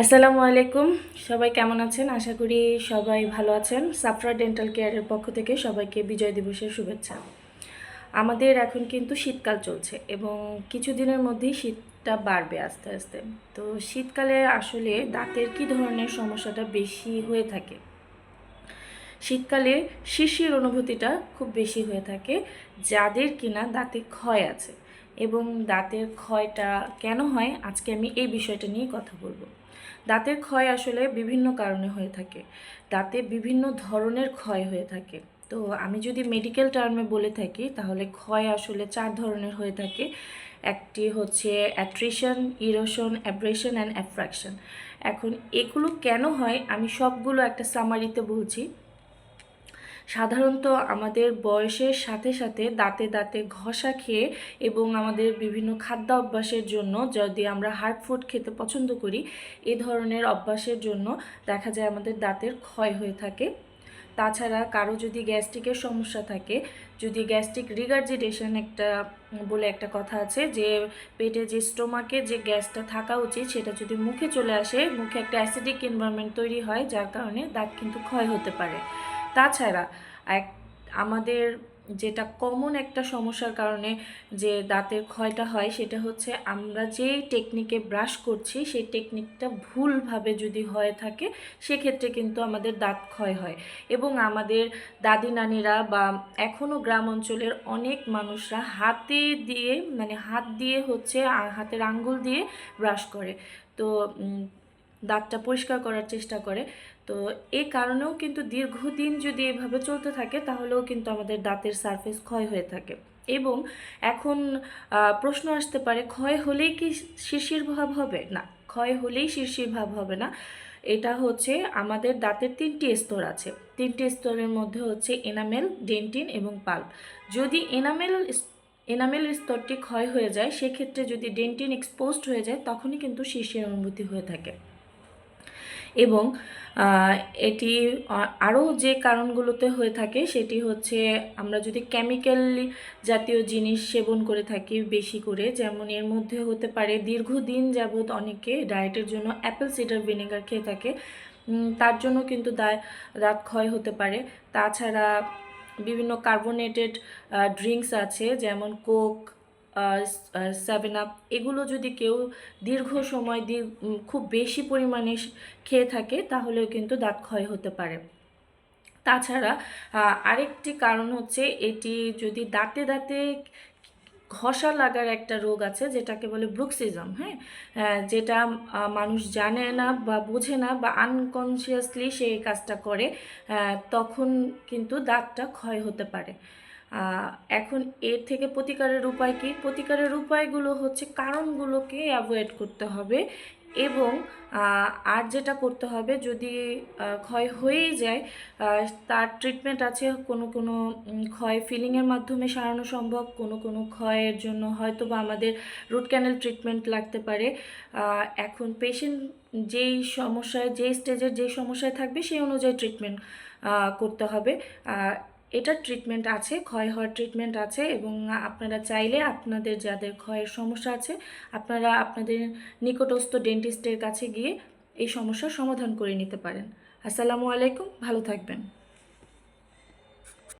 আসসালামু আলাইকুম। সবাই কেমন আছেন? আশা করি সবাই ভালো আছেন। সাফরা ডেন্টাল কেয়ারের পক্ষ থেকে সবাইকে বিজয় দিবসের শুভেচ্ছা। আমাদের এখন কিন্তু শীতকাল চলছে এবং কিছুদিনের মধ্যেই শীতটা বাড়বে আস্তে আস্তে। তো শীতকালে আসলে দাঁতের কী ধরনের সমস্যাটা বেশি হয়ে থাকে? শীতকালে শিশির অনুভূতিটা খুব বেশি হয়ে থাকে, যাদের কিনা দাঁতে ক্ষয় আছে। এবং দাঁতের ক্ষয়টা কেন হয়, আজকে আমি এই বিষয়টা নিয়ে কথা বলব। দাঁতের ক্ষয় আসলে বিভিন্ন কারণে হয়ে থাকে। দাঁতে বিভিন্ন ধরনের ক্ষয় হয়ে থাকে। তো আমি যদি মেডিকেল টার্মে বলে থাকি, তাহলে ক্ষয় আসলে চার ধরনের হয়ে থাকে। একটি হচ্ছে attrition erosion abrasion and abfraction এখন এগুলো কেন হয়, আমি সবগুলো একটা সামারিতে বলছি। সাধারণত আমাদের বয়সের সাথে সাথে দাঁতে দাঁতে ঘষা খেয়ে এবং আমাদের বিভিন্ন খাদ্য অভ্যাসের জন্য যদি আমরা হার্ড ফুড খেতে পছন্দ করি, এ ধরনের অভ্যাসের জন্য দেখা যায় আমাদের দাঁতের ক্ষয় হয়ে থাকে। তাছাড়া কারও যদি গ্যাস্ট্রিকের সমস্যা থাকে, যদি গ্যাস্ট্রিক রিগার্জিটেশন একটা বলে একটা কথা আছে যে, পেটে যে স্টোমাকে যে গ্যাসটা থাকা উচিত সেটা যদি মুখে চলে আসে, মুখে একটা অ্যাসিডিক এনভায়রনমেন্ট তৈরি হয়, যার কারণে দাঁত কিন্তু ক্ষয় হতে পারে। তাছাড়া এক, আমাদের যেটা কমন একটা সমস্যার কারণে যে দাঁতের ক্ষয়টা হয় সেটা হচ্ছে আমরা যে টেকনিকে ব্রাশ করছি সেই টেকনিকটা ভুলভাবে যদি হয়ে থাকে সেক্ষেত্রে কিন্তু আমাদের দাঁত ক্ষয় হয়। এবং আমাদের দাদি নানিরা বা এখনও গ্রাম অঞ্চলের অনেক মানুষরা হাতে দিয়ে মানে হাত দিয়ে হচ্ছে হাতের আঙ্গুল দিয়ে ব্রাশ করে। তো দাঁতটা পরিষ্কার করার চেষ্টা করে। তো এই কারণেও কিন্তু দীর্ঘদিন যদি এভাবে চলতে থাকে, তাহলেও কিন্তু আমাদের দাঁতের সারফেস ক্ষয় হয়ে থাকে। এবং এখন প্রশ্ন আসতে পারে, ক্ষয় হলেই কি শিশির ভাব হবে? না, ক্ষয় হলেই শিশির ভাব হবে না। এটা হচ্ছে আমাদের দাঁতের তিনটি স্তর আছে। তিনটি স্তরের মধ্যে হচ্ছে এনামেল ডেন্টিন এবং পাল্প যদি এনামেল এনামেল স্তরটি ক্ষয় হয়ে যায়, সেক্ষেত্রে যদি ডেন্টিন এক্সপোজড হয়ে যায়, তখনই কিন্তু শিশির অনুভূতি হয়ে থাকে। এবং এটি আরও যে কারণগুলোতে হয়ে থাকে সেটি হচ্ছে আমরা যদি কেমিক্যাল জাতীয় জিনিস সেবন করে থাকি বেশি করে, যেমন এর মধ্যে হতে পারে দীর্ঘদিন যাবৎ অনেকে ডায়েটের জন্য অ্যাপেল সিডার ভিনেগার খেয়ে থাকে। তার জন্য কিন্তু দাঁত দাঁত ক্ষয় হতে পারে। তাছাড়া বিভিন্ন কার্বোনেটেড ড্রিঙ্কস আছে, যেমন কোক সেভেন আপ এগুলো যদি কেউ দীর্ঘ সময় খুব বেশি পরিমাণে খেয়ে থাকে তাহলেও কিন্তু দাঁত ক্ষয় হতে পারে। তাছাড়া আরেকটি কারণ হচ্ছে এটি যদি দাঁতে দাঁতে ঘষা লাগার একটা রোগ আছে যেটাকে বলে ব্রুক্সিজম হ্যাঁ? যেটা মানুষ জানে না বা বোঝে না বা আনকনসিয়াসলি সে কাজটা করে তখন কিন্তু দাঁতটা ক্ষয় হতে পারে। এখন এর থেকে প্রতিকারের উপায় কি? প্রতিকারের উপায়গুলো হচ্ছে কারণগুলোকে অ্যাভয়েড করতে হবে এবং আর যেটা করতে হবে যদি ক্ষয় হয়েই যায় তার ট্রিটমেন্ট আছে কোনো কোনো ক্ষয় ফিলিংয়ের মাধ্যমে সারানো সম্ভব, কোনো কোনো ক্ষয়ের জন্য হয়তো বা আমাদের রুট ক্যানেল ট্রিটমেন্ট লাগতে পারে। এখন পেশেন্ট যেই সমস্যায়, যেই স্টেজের যেই সমস্যায় থাকবে সেই অনুযায়ী ট্রিটমেন্ট করতে হবে। এটার ট্রিটমেন্ট আছে, ক্ষয় হওয়ার ট্রিটমেন্ট আছে এবং আপনারা চাইলে আপনাদের যাদের ক্ষয়ের সমস্যা আছে, আপনারা আপনাদের নিকটস্থ ডেন্টিস্টের কাছে গিয়ে এই সমস্যার সমাধান করে নিতে পারেন। আসসালামু আলাইকুম, ভালো থাকবেন।